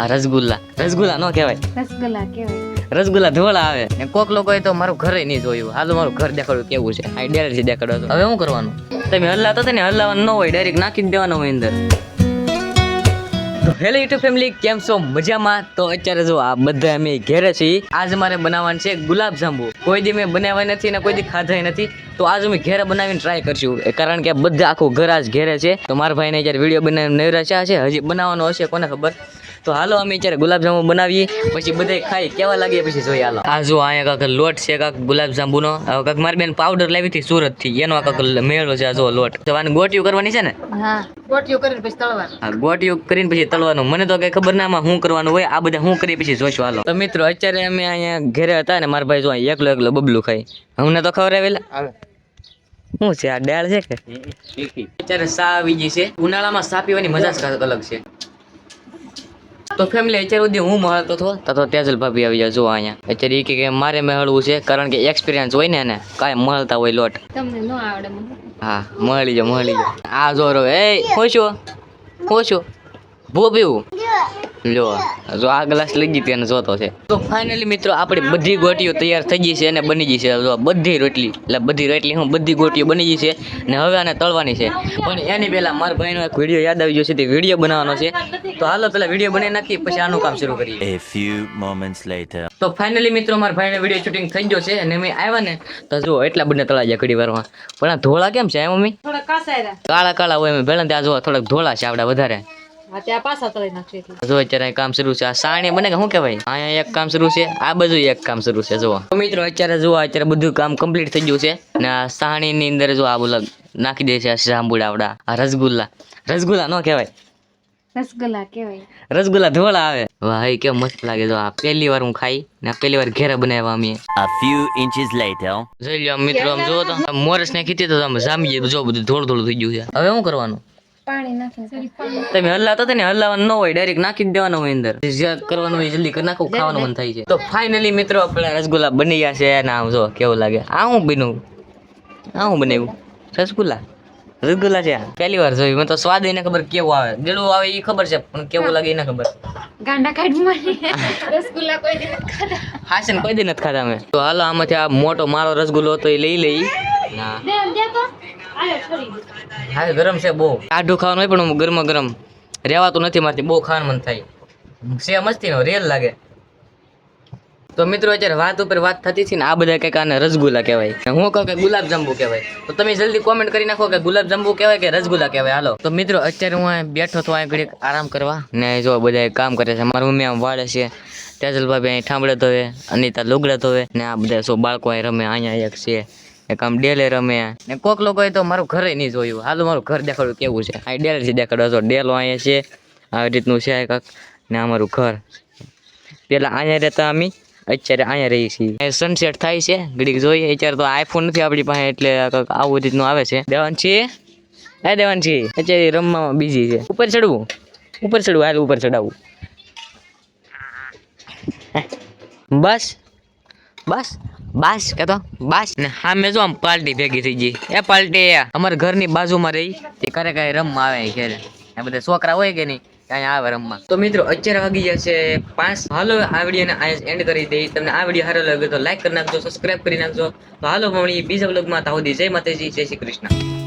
આ રસગુલ્લા. રસગુલ્લા નો કહેવાય. રસગુલ્લા કહેવાય. રસગુલ્લા ધોળા આવે. ને કોક લોકોએ તો મારું ઘરે નહીં જોયું. હાલો મારું ઘર દેખાડ્યું કેવું છે. આ ડેરેથી દેખાડો તો. હવે શું કરવાનું? તમે હલાતો હતા ને હલ્લાવાનું ન હોય ડાયરેક્ટ નાખી જ દેવાનું હોય અંદર. હેલો યુટ્યુબ ફેમિલી કેમ છો? મજામાં? તો અત્યારે જો આ બધા અમે ઘેરે છીએ. આજ મારે બનાવવાનું છે ગુલાબ જાંબુ. કોઈ દી મેં બનાવ્યા નથી ને કોઈ દી ખાધા નથી. તો આજ અમે ઘેરે બનાવીને ટ્રાય કરશું. કારણ કે બધા આખું ઘર આજ ઘેરે છે. તો મારા ભાઈને અત્યારે વીડિયો બનાવીને નવરા છે. હજી બનાવવાનો હશે કોને ખબર? તો હાલો અમે અત્યારે ગુલાબજાંબુ બનાવીએ પછી બધા ખાઈ કેવા લાગે પછી જોઈએ હાલો. આ જો અહીંયા કાંક લોટ છે કાંક ગુલાબજાંબુનો. હવે કાંક મારી બેન પાવડર લાવી હતી સુરતથી એનો કાંક મેળો છે આ જો લોટ. તો આને ગોટિયું કરવાની છે ને? હા કરીને પછી તળવાનું. ગોટિયું કરીને પછી તળવાનું. મને તો કઈ ખબર ના આમાં શું કરવાનું હોય આ બધા શું કરી પછી જોઈશું હાલો. તો મિત્રો અત્યારે અમે અહીંયા ઘરે હતા ને મારા ભાઈ જો એકલો એકલો બબલું ખાઈ. અમને તો ખબર આવેલા. શું છે આ દાળ છે કે? અત્યારે સા આવી ગઈ છે. ઉનાળામાં સા પીવાની મજા જ અલગ છે. તો ફેમિલી અત્યાર સુધી હું મળતો હતો. તો તેજલ ભાભી આવી જાય જો અહીંયા. અત્યારે એ કે મારે મેળવું છે કારણ કે એક્સપિરિયન્સ હોય ને એને કાંઈ મળતા હોય લોટ. તમને ન આવડે હા મળી જાઓ મળી જાઓ. આ જોરો એ ખોશો ખોશો ભૂ પીવું જો જો આ ગ્લાસ લઈ ગઈ તેને જોતો છે. તો ફાઇનલી મિત્રો આપણી બધી ગોટીઓ તૈયાર થઈ ગઈ છે અને બની ગઈ છે. જો બધી રોટલી એટલે બધી રોટલી હું બધી ગોટીઓ બની ગઈ છે ને હવે આને તળવાની છે. પણ એની પહેલાં મારા ભાઈનો એક વીડિયો યાદ આવી ગયો છે તે વીડિયો બનાવવાનો છે. તો હાલો પહેલાં વીડિયો બનાવી નાખી પછી આનું કામ શરૂ કરીએ. A few moments later. તો ફાઇનલી મિત્રો મારા ભાઈનો વીડિયો શૂટિંગ થઈ ગયો છે અને મેં આવ્યા ને તો જો એટલા બધા તળા ગયા ઘડી વારમાં પણ આ ધોળા કેમ છે મમ્મી? કાળા કાળા હોય એમ. ભેળા ત્યાં જો થોડાક ધોળા છે આપડા વધારે. ત્યાં પાછા તળી નાખશે જો અત્યારે કામ શરૂ છે. આ સાણી બને શું કહેવાય? અહીંયા એક કામ શરૂ છે. આ બાજુ એક કામ શરૂ છે જુઓ. મિત્રો અત્યારે જુઓ અત્યારે બધું કામ કમ્પ્લીટ થઈ ગયું છે. ને આ સાણીની અંદર જો આ બોલા નાખી દે છે આ જાંબુડા આ રસગુલ્લા. રસગુલ્લા ન કહેવાય. રસગુલ્લા કેવાય રસગુલ્લા ધોળા આવે. વાહ કેમ મસ્ત લાગે જો આ. પહેલી વાર હું ખાઈ ને પેલી પહેલી વાર ઘેરે બનાવ્યા અમે. A few inches later. જોઈ લો મિત્રો આમ જોવો તો. મોરસ ને કીધી તો આમ જામી જો બધું ધોળ ધોળ થઈ ગયું છે. હવે શું કરવાનું? પાણી નાખીને તમે હલાતો તેને ને હલાવવાનું ન હોય ડાયરેક્ટ નાખી જ દેવાનું હોય અંદર. જ્યાં કરવાનું હોય જલ્દી કરી નાખો ખાવાનું મન થાય છે. તો ફાઇનલી મિત્રો આપણા રસગુલ્લા બની ગયા છે ને આમ જો કેવું લાગે? આ હું બન્યું આ હું બનાવ્યું રસગુલ્લા? રસગુલ્લા છે. પહેલી વાર જોયું. મને તો સ્વાદ એને ખબર કેવું આવે. ગળું આવે એ ખબર છે પણ કેવું લાગે એને ખબર. ગાંડા કાઢી મારી રસગુલ્લા કોઈ દી નથી ખાધા. હા છે ને કોઈ દી નથી ખાધા મેં તો હાલો આમાંથી આ મોટો મારો રસગુલ્લો હતો એ લઈ લઈ. ના. હા ગરમ છે બહુ. આઢું ખાવાનું હોય પણ ગરમ ગરમ રહેવાતું નથી મારથી બહુ ખાવાનું મન થાય. છે મસ્તી નો રેલ લાગે. તો મિત્રો અત્યારે વાત ઉપર વાત થતી છે ને આ બધા કંઈક આને રસગુલ્લા કહેવાય. હું કહું કે ગુલાબ જાંબુ કહેવાય. તો તમે જલ્દી કોમેન્ટ કરી નાખો કે ગુલાબ જાંબુ કહેવાય કે રસગુલ્લા કહેવાય. હાલો. તો મિત્રો અત્યારે હું અહીં બેઠો તો અહીં ઘડીક આરામ કરવા. ને જો બધા કામ કરે છે મારું મમ્મી આમ વાળે છે. તેજલભાઈ અહીં ઠામડે ધોવે અનિતા લુગડા ધોવે. ને આ બધા શું બાળકો અહીં રમે અહીંયા એક છે. એક આમ ડેલે રમે. ને કોક લોકોએ તો મારું ઘરે નહીં જોયું. હાલ, મારું ઘર દેખાડ્યું કેવું છે. આ ડેલેથી દેખાડો. છો ડેલો અહીંયા છે, આવી રીતનું છે કાંક ને આ મારું ઘર. પેલા અહીંયા રહેતા અમે, અત્યારે અહીંયા રહીએ છીએ. સનસેટ થાય છે, ઘડીક જોઈએ. અત્યારે તો આઈફોન નથી આપણી પાસે, એટલે કાંક આવું રીતનું આવે છે. દેવાન દેવાનજી એ છીએ અત્યારે રમવામાં બીજી છે. ઉપર ચડવું. ઉપર ચડવું. હાલ ઉપર ચડાવવું બસ. બસ? બસ કહેતો બાસ. ને સામે જો આમ પાર્ટી ભેગી થઈ ગઈ. એ પાર્ટી અમારા ઘરની બાજુમાં રહી. તે ક્યારે ક્યારે રમવા આવે ઘેરે. આ બધા છોકરા હોય કે નહીં અહીંયા આવે રમવા. તો મિત્રો, અત્યારે વાગી જશે પાંચ. હાલો, આ વિડીયોને અહીંયા એન્ડ કરી દઈ. તમને આ વીડિયો સારો લાગ્યો તો લાઈક કરી નાખજો સબસ્ક્રાઇબ કરી નાખજો. તો હાલો, મળીએ બીજા બ્લોગમાં તાહુદી જય માતાજી, જય શ્રી કૃષ્ણ.